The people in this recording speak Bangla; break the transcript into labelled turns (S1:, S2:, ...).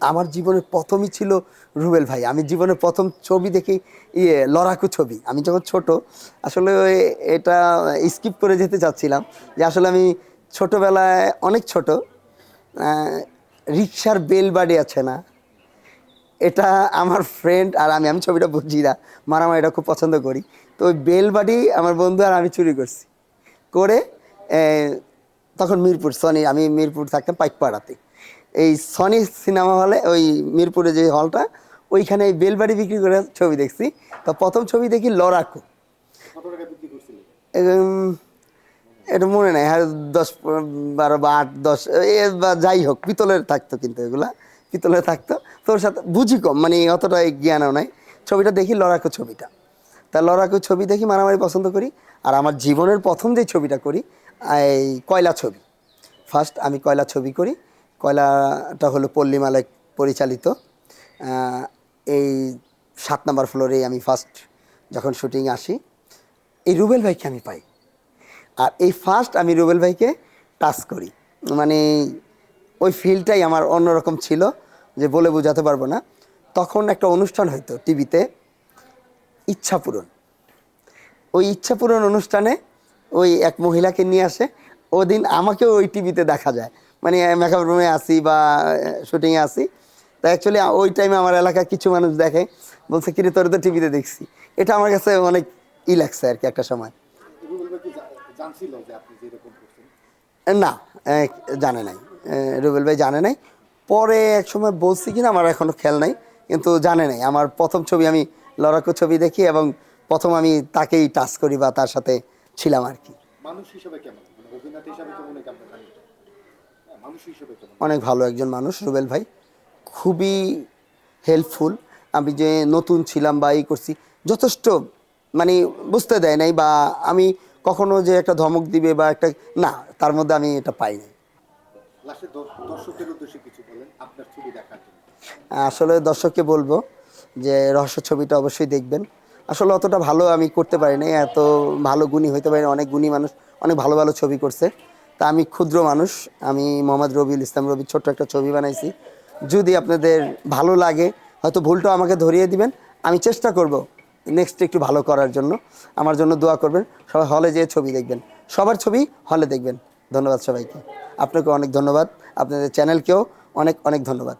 S1: আমার জীবনের প্রথমই ছিল রুবেল ভাই। আমি জীবনের প্রথম ছবি দেখি ইয়ে লড়াকু ছবি। আমি যখন ছোট, আসলে এটা স্কিপ করে যেতে চাচ্ছিলাম যে আসলে আমি ছোটবেলায় অনেক ছোট রিক্সার বেল বাড়ি আছে না। এটা আমার ফ্রেন্ড আর আমি আমি ছবিটা বুঝি না। মারামারিটা খুব পছন্দ করি। তো ওই বেলবাড়ি আমার বন্ধু আর আমি চুরি করছি। করে তখন মিরপুর, সনি, আমি মিরপুর থাকতাম পাইকপাড়াতে। এই সনি সিনেমা হলে ওই মিরপুরে যে হলটা ওইখানে এই বেলবাড়ি বিক্রি করে ছবি দেখছি। তো প্রথম ছবি দেখি লড়াকু এটা মনে নেই হ্যাঁ দশ বারো বা আট দশ এ বা যাই হোক পিতলের থাকতো কিন্তু এগুলা পিতলের থাকতো। তোর সাথে বুঝি কম মানে অতটা জ্ঞানও নাই। ছবিটা দেখি লড়াকু ছবিটা। তা লড়াকু ছবি দেখি মারামারি পছন্দ করি আর আমার জীবনের প্রথম যে ছবিটা করি এই কয়লা ছবি। ফার্স্ট আমি কয়লা ছবি করি কয়লাটা হলো পল্লীমালায় পরিচালিত এই সাত নম্বর ফ্লোরে আমি ফার্স্ট যখন শুটিং আসি, এই রুবেল ভাইকে আমি পাই। আর এই ফার্স্ট আমি রুবেল ভাইকে টাচ করি। মানে ওই ফিলটাই আমার অন্যরকম ছিল যে বলে বোঝাতে পারব না। তখন একটা অনুষ্ঠান হইতো টিভিতে, ইচ্ছা পূরণ। ওই ইচ্ছা পূরণ অনুষ্ঠানে ওই এক মহিলাকে নিয়ে আসে। ওদিন আমাকেও ওই টিভিতে দেখা যায়। মানে মেকআপ রুমে আসি বা শুটিংয়ে আসি তা অ্যাকচুয়ালি ওই টাইমে আমার এলাকার কিছু মানুষ দেখে, বলছে, কিরে, তোর তো টিভিতে দেখছি। এটা আমার কাছে অনেক ই লাগছে আর কি একটা সময়। না জানে নাই। রুবেল ভাই জানে নাই। পরে এক সময় বলছি কিনা, আমার এখনও খেয়াল নাই, কিন্তু জানে নাই। আমার প্রথম ছবি আমি লড়াকু ছবি দেখি এবং প্রথম আমি তাকেই টাচ করি বা তার সাথে ছিলাম আর কি।
S2: মানুষ হিসেবে কেমন? মানে
S1: অনেক ভালো একজন মানুষ রুবেল ভাই। খুবই হেল্পফুল আমি যে নতুন ছিলাম বা এই করছি যথেষ্ট মানে বুঝতে দেয় নাই বা আমি কখনো যে একটা ধমক দিবে বা একটা না তার মধ্যে আমি এটা পাই নাই।
S2: লাস্টে দর্শকের উদ্দেশ্যে কিছু বলেন আপনার ছবি দেখার জন্য।
S1: আসলে দর্শককে বলব যে রহস্য ছবিটা অবশ্যই দেখবেন। আসলে অতটা ভালো আমি করতে পারি নাই এত ভালো গুণী হইতে পারি অনেক গুণী মানুষ অনেক ভালো ভালো ছবি করছে। তা আমি ক্ষুদ্র মানুষ, আমি মোহাম্মদ রবিউল ইসলাম রবি ছোট্ট একটা ছবি বানাইছি। যদি আপনাদের ভালো লাগে, হয়তো ভুলটা আমাকে ধরিয়ে দিবেন। আমি চেষ্টা করব নেক্সট একটু ভালো করার জন্য। আমার জন্য দোয়া করবেন, সবাই হলে যেয়ে ছবি দেখবেন। সবার ছবি হলে দেখবেন। ধন্যবাদ সবাইকে। আপনাকে অনেক ধন্যবাদ। আপনাদের চ্যানেলকেও অনেক অনেক ধন্যবাদ।